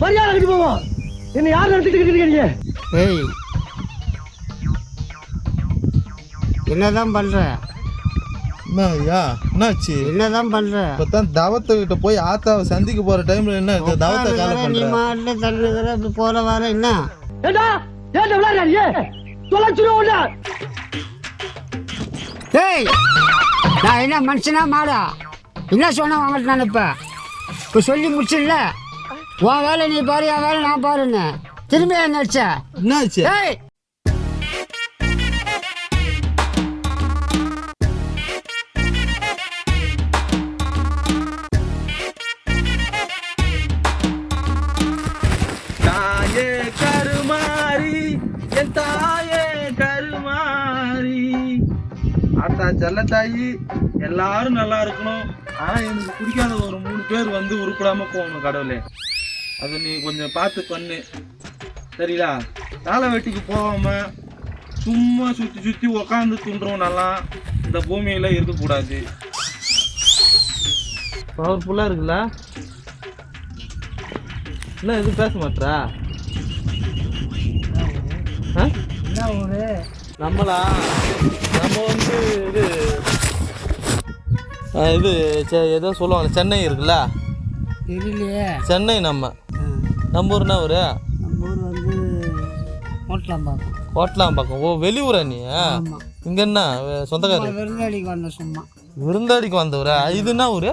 மரியாதை கட்டி போவோம் என்ன யார் நடத்திட்டு இருக்கீங்க? ஏய். என்னதான் பண்ற? என்ன ஐயா என்னாச்சு? என்னதான் பண்ற? இப்பதான் தவத்தை கிட்ட போய் ஆத்தாவை சந்திக்க போற டைம்ல என்ன தவத்தை கால நீ மாட்டுல தள்ளுகிற போற வர என்ன? ஏண்டா? ஏண்டா விளையாடுறியே தொலைச்சிருவோம்டா ஏய் நான் என்ன மனுஷனா மாடா? என்ன சொன்ன உங்கள்கிட்ட நான் இப்போ? இப்போ சொல்லி முடிச்சிடல? உன் வேலை நீ பாரு என் வேலை நான் பாருன்னு. திரும்பி என்ன அடிச்ச? என்னாச்சு? ஏய்! தாயே கருமாரி என் தாயே கருமாரி ஆத்தா செல்ல தாயி எல்லாரும் நல்லா இருக்கணும். ஆனா எனக்கு பிடிக்காத ஒரு மூணு பேர் வந்து உருப்படாம போகணும் கடவுளே. அது நீ கொஞ்சம் பார்த்து பண்ணு. சரிங்களா தாளை வெட்டிக்கு போகாம சும்மா சுத்தி சுத்தி உக்காந்து துண்டுறவனெல்லாம் இந்த பூமியில இருக்கக்கூடாது. பவர்ஃபுல்லா இருக்குல்ல? என்ன எதுவும் பேச மாட்டா என்ன ஒரு நம்மளா? நம்ம வந்து இது இது செ- ஏதோ சொல்லுவாங்க சென்னை இருக்குல்ல? தெரியலையே. சென்னை நம்ம. நம்ம ஊர் என்ன ஊர் நம்ம ஊர் வந்து ஓட்டலாம் பார்ப்போம் கோட்டலாம் பக்கம் ஓ வெளியூரா நீ? இங்க என்ன சொந்தக்காரர் விருந்தாளிக்கு வந்தோம் சும்மா. விருந்தாடிக்கு வந்தவரா? இது என்ன ஊர்?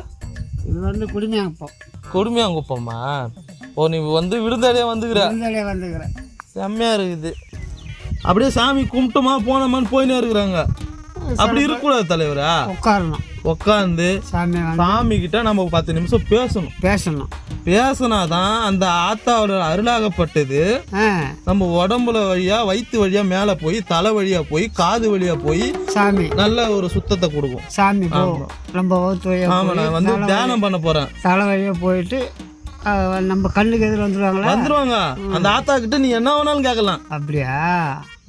இது வந்து குடிமையாப்போம் கொடுமையாங்குப்பம்மா ஓ நீ வந்து விருந்தாடியே வந்துக்கிற? விருந்தாளியே வந்துக்கிறேன் செம்மையா இருக்குது. அப்படியே சாமி கும்பிட்டோமா போனோமான்னு போயினே இருக்கிறாங்க. அப்படி இருக்கக்கூடாது தலைவரா? உட்காரணும். உட்காந்து சாமி கிட்ட நம்ம பத்து நிமிஷம் பேசணும். பேசணும். பேசினாதான் அந்த ஆத்தாவோட அருளாகப்பட்டது. நம்ம உடம்புல வழியா வயிற்று வழியா மேலே போய் தலை வழியா போய் காது வழியா போய் சாமி. நல்ல ஒரு சுத்தத்தை கொடுக்கும். சாமி நம்ம வழியா ஆமா நான் வந்து தியானம் பண்ண போறேன். தலை வழியாக போயிட்டு நம்ம கண்ணுக்கு எதிர வந்துடுவாங்களா வந்துருவாங்க. அந்த ஆத்தா கிட்ட நீ என்ன வேணாலும் கேட்கலாம். அப்படியா?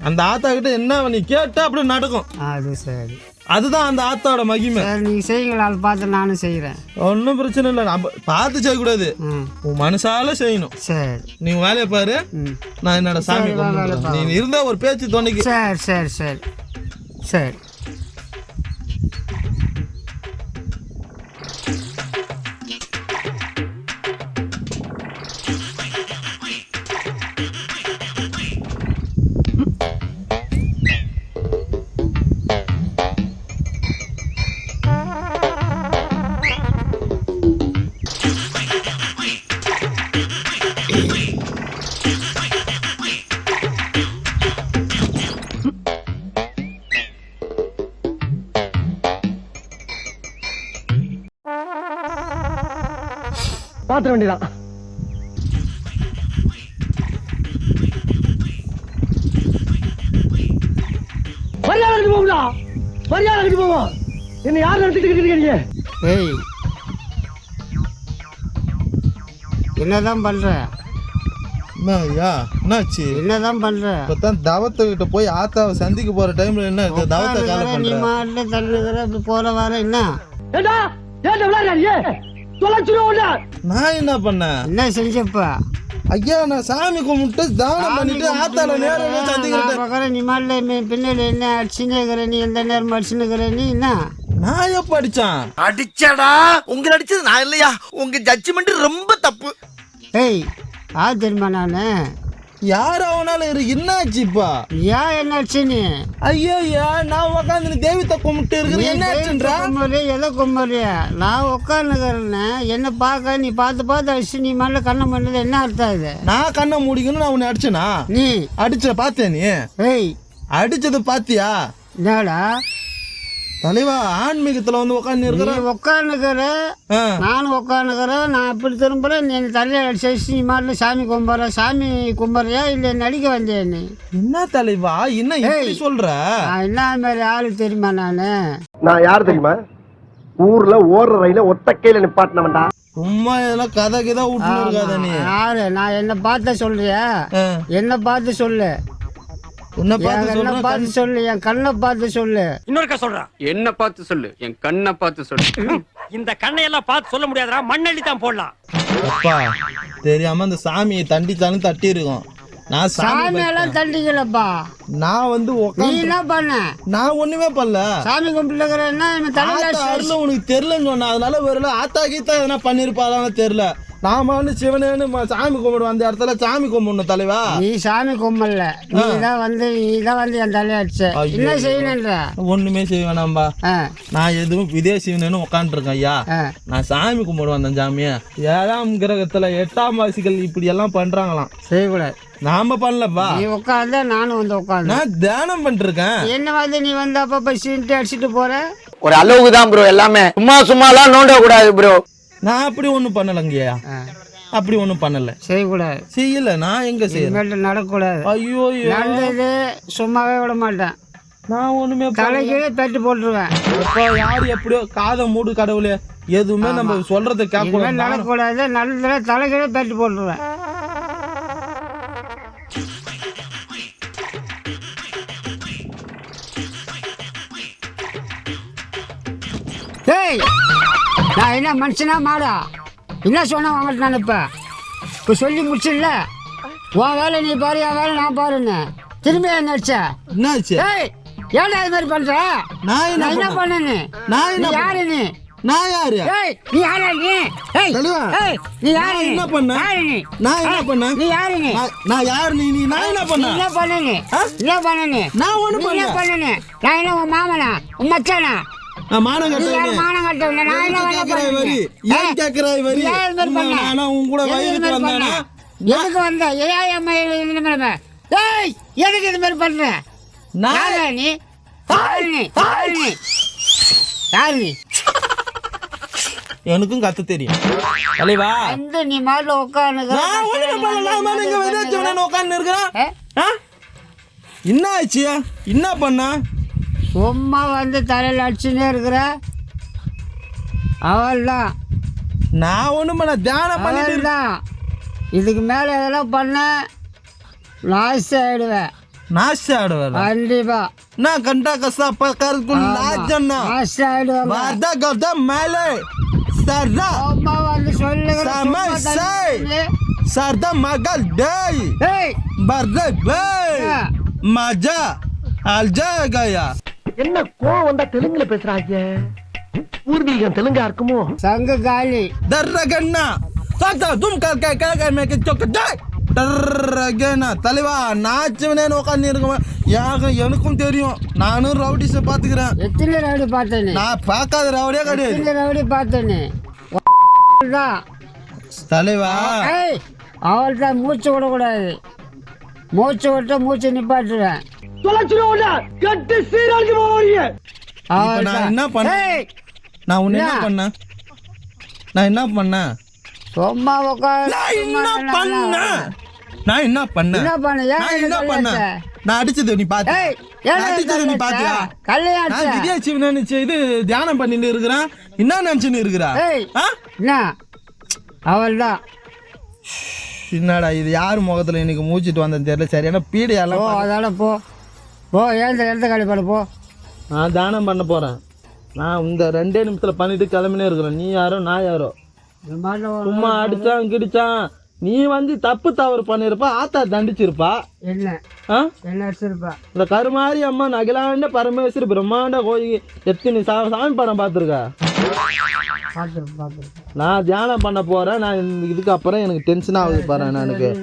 அந்த ஆத்தா கிட்ட என்ன நீ கேட்டா அப்படியே நடக்கும். அது சரி. அதுதான் அந்த ஆத்தாவோட மகிமை. நீங்கள் செய்யுங்களா அதை பார்த்து நானும் செய்கிறேன். ஒன்றும் பிரச்சனை இல்லை. நம்ம பார்த்து செய்யக்கூடாது. உன் மனசால செய்யணும். சரி. நீ வேலையை பாரு. நான் என்னோட சாமி. நீ இருந்தா ஒரு பேச்சு துணைக்கு சரி சரி சரி. சரி. பாத்திர வேண்டியதான் மரியாதை கட்டி போவோம்டா மரியாதை கட்டி போவோம் என்ன யார் நடத்திட்டு இருக்கீங்க ஏய். என்னதான் பண்ற? என்னாச்சு? என்னதான் பண்ற? இப்பதான் தவத்தை கிட்ட போய் ஆத்தாவை சந்திக்க போற டைம்ல என்ன இது தவத்தை கால நீ பண்ற மாட்டுல தள்ளுகிற போற வர என்ன? ஏண்டா? ஏண்டா விளையாடுறியே நான் என்ன பண்ணேன்? என்ன செஞ்சப்பா ஐயா நான் சாமி கும்பிட்டு தானம் பண்ணிட்டு ஆத்தால நேரம் சந்திக்கிறேன். நீ மாட்டில் பின்னாடி என்ன அடிச்சுன்னு இருக்கிற நீ எந்த நேரம் அடிச்சுன்னு இருக்கிற நீ என்ன? நான் எப்ப அடிச்சான்? அடிச்சாடா. உங்களை அடிச்சது நான் இல்லையா? உங்க ஜட்ஜ்மெண்ட் ரொம்ப தப்பு. ஏய் ஆ தெரியுமா நான்? யார் அவனாலும் இரு. என்னாச்சு இப்பா? ஏன் என்ன அடிச்சு நீ? ஐயா நான் உக்காந்து தெய்வத்தை கும்பிட்டு இருக்கிறேன். என்ன ஆச்சுன்றா கும்பரு எதை கும்பரு நான் உட்காந்துக்கிறேன்னு என்ன பார்க்க நீ பார்த்து பார்த்து அடிச்சு நீ மேலே கண்ணை பண்ணது என்ன அர்த்தம் இது நான் கண்ணை முடிக்கணும் நான் உன்னை அடிச்சனா? நீ. அடிச்ச பாத்தியா நீ? ஏய். அடிச்சது பாத்தியா என்னடா? தலைவா ஆன்மீகத்துல வந்து உட்காந்து நீ இருக்கிற உட்காந்துக்கிற நானும் உட்காந்துக்கிறேன் நான் அப்படி திரும்புகிறேன் நீ தலையில் அடிச்சு நீ மாட்டில் சாமி கும்பிட்ற சாமி கும்பிட்றியா இல்லை நடிக்க வந்தியா நீ? என்ன தலைவா என்ன. சொல்ற? நான் என்ன மாதிரி ஆளு தெரியுமா நான்? நான் யார் தெரியுமா? ஊர்ல ஓடுற ரயில ஒத்த கையில நிப்பாட்டினவன்டா. சும்மா இதெல்லாம் கதை கிதை இருக்காத நீ. யாரு? நான் என்ன பார்த்த சொல்றியா? என்ன பார்த்து சொல்லு. உன்னை என் பார்த்து கண்ணை சொல்றேன் பார்த்து சொல்லு என் கண்ணை பார்த்து சொல்லு. இன்னொருக்கா சொல்றேன் என்ன பார்த்து சொல்லு என் கண்ணை பார்த்து சொல்லு. இந்த கண்ணையெல்லாம் பார்த்து சொல்ல முடியாதுடா மண்ணள்ளி தான் போடலாம். அப்பா தெரியாம அந்த சாமியை தண்டிச்சாலும் தட்டி இருக்கும் நான் சாமி சாமியெல்லாம் தண்டிக்கலப்பா. நான் வந்து நீ என்ன பண்ண? நான் ஒண்ணுமே பண்ணல. சாமி கும்பிட்டுக்கிறேன்னா இவன் தலையில உனக்கு தெரியலன்னு சொன்னா அதனால ஒரு ஆத்தா கீத்தா எதனா பண்ணிருப்பாளான்னு தெரியல. நாம வந்து சிவனேன்னு சாமி கும்பிடுவோம் அந்த இடத்துல. சாமி கும்பிடணும் தலைவா. நீ சாமி கும்பல. நீ தான் வந்து நீ தான் வந்து என் தலையை அடிச்ச. என்ன செய்யணுன்ற? ஒண்ணுமே செய்ய வேணாம்பா. நான் எதுவும் விதேசிவனு உட்காந்துருக்கேன் ஐயா. நான் சாமி கும்பிடுவேன் அந்த சாமியை. ஏழாம் கிரகத்துல எட்டாம் வாசிகள் இப்படி எல்லாம் பண்றாங்களாம். செய்யக்கூடாது. நாம பண்ணலப்பா. நீ உட்காந்த நானும் வந்து உட்காந்து நான் தியானம் பண்ணிருக்கேன் என்ன வந்து நீ வந்து அப்பப்ப சீன்ட்டு அடிச்சிட்டு போற? ஒரு அளவுக்கு தான் ப்ரோ எல்லாமே. சும்மா சும்மாலாம் நோண்ட கூடாது ப்ரோ நான் அப்படி ஒண்ணும் பண்ணலங்கய்யா. அப்படி ஒண்ணும் பண்ணல. செய்யக்கூடாது. செய்யல நான் எங்க செய்யறேன் இனிமேட்டு நடக்கக்கூடாது ஐயோ. நடந்தது சும்மாவே விட மாட்டேன். நான் ஒண்ணுமே. தலைக்கீழே தட்டி போட்டுருவேன். அப்பா யார் எப்படியோ காதை மூடு கடவுளே எதுவுமே நம்ம சொல்றதை கேட்க நடக்கக்கூடாது நல்லதுல தலைக்கீழே தட்டி போட்டுருவேன். டேய் நான் என்ன மனுஷனா மாடா? என்ன சொன்ன வாங்கிட்டு நான் இப்போ? இப்போ சொல்லி முடிச்சிடல. உன் வேலை நீ பாரு என் வேலை நான் பாருன்னு. திரும்பி என்ன அடிச்ச என்னாச்சு டேய் ஏன்டா இது மாதிரி பண்ற? நான் என்ன நான் என்ன? பண்ணேன்னு நான் என்ன யாரு நீ? நான் யாரு? ஏய் நீ யாரா நீ? ஏய் தலைவா, ஏய் நீ யாரு என்ன பண்ணேன்? யாரு நீ? நான் என்ன ஏய், பண்ணேன்? நீ யாரு நீ? நான்- யார் நீ? நீ நான் என்ன என்ன பண்ண நீ? என்ன பண்ண நீ? நான் ஒண்ணும் நீ என்ன. பண்ண நீ? நான் என்ன உன் மாமனா? உன் மச்சானா? மானம் கேக்குறாய் வரி? ஏன் கேக்குறாய் வரி? ஏன் இது மாதிரி பண்ண? நானா உன் கூட வயலுக்கு வந்தானா? எதுக்கு வந்த? ஏய் எதுக்கு இது மாதிரி பண்ற? நான் நீ? நீ? யாரு நீ? எனக்கும் கத்து தெரியும். தலைவா. வந்து நீ மாட்டில் உட்காந்து உட்கார்ந்து இருக்கிறேன்? என்ன ஆச்சு? என்ன பண்ணா? சும்மா வந்து தலையில் அடிச்சுன்னே இருக்கிற. அவள் தான் நான் ஒண்ணும் பண்ண தியானம் பண்ணிட்டு தான் இதுக்கு மேலே இதெல்லாம் பண்ண நாசி ஆயிடுவேன் நாசி ஆடுவேன் கண்டிப்பா. நான் கண்டா கசா பக்கருக்கு நாச்சன்னா நாசி ஆயிடுவாங்க வாத கத மேலே. சர்தா. சும்மா வந்து சொல்லுகிற சம சும்மா தள்ளி சை. சொல்லு. சர்தா மகள் டேய். பர்தே ஆ. மஜா. அல்ஜா கயா. என்ன கோவம் வந்தா தெலுங்குல பேசுறாங்க? பூர்வீகம் தெலுங்கா இருக்குமோ? சங்கு காலி. டர்ரகண்ணா சாத்தா தும் கல் கை கை கை மேக்கு சொக்க டேய்! டர்ரகண்ணா தலைவா நாச்சுவனே உட்காந்து இருக்கேன் யாக எனக்கும் தெரியும். நானும் ரவுடிஸை பார்த்துக்கிறேன். எத்தனை ரவுடி பார்த்தேன்னு நான் பார்க்காத ரவுடியே கிடையாது. எத்தனை ரவுடி பார்த்தேன்னு தான் தலைவா! ஏய் அவள் தான் மூச்சு விடக்கூடாது. மூச்சு விட்டு மூச்சு நிப்பாட்டுவேன். தொலைச்சிருவோம் கட்டு சீரழிஞ்சு போவீங்க அவள் நான். என்ன பண்ண- நான் உன்னை என்ன? பண்ணேன் நான் என்ன பண்ணேன் சும்மா என்ன பண்ணேன் நான் என்ன பண்ணேன் என்ன பண்ண? நான் என்ன அடிச்சது நீ ஏன் அடிச்சது நீ பாத்தியா? நான் விஜய சிவன் இது தியானம் பண்ணிட்டு இருக்கிறேன். என்ன நினைச்சுன்னு இருக்கிறா? ஏய் ஆ? என்ன? அவள் தான் என்னடா இது? யார் முகத்துல இன்னைக்கு மூச்சிட்டு வந்தேன்னு தெரியல. சரியான போ பீடையெல்லாம் அதோட போ. போ ஏந்த எழுத கழிப்பாடு போ? நான் தியானம் பண்ண போறேன். நான் இந்த ரெண்டே நிமிஷத்துல பண்ணிட்டு கிளம்பினே இருக்கிறேன். நீ யாரோ நான் யாரோ? சும்மா அடிச்சான் கிடிச்சான். நீ வந்து தப்பு தவறு பண்ணிருப்பா ஆத்தா தண்டிச்சிருப்பா. என்ன? வச்சிருப்பா இந்த கருமாரி அம்மா அகிலாண்ட பரமேஸ்வரி பிரம்மாண்ட கோயில் எத்தனை சா சாமி படம் பார்த்துருக்க? நான் தியானம் பண்ண போறேன். நான் இந்த- இதுக்கு அப்புறம் எனக்கு டென்ஷன் ஆகுது பாரு எனக்கு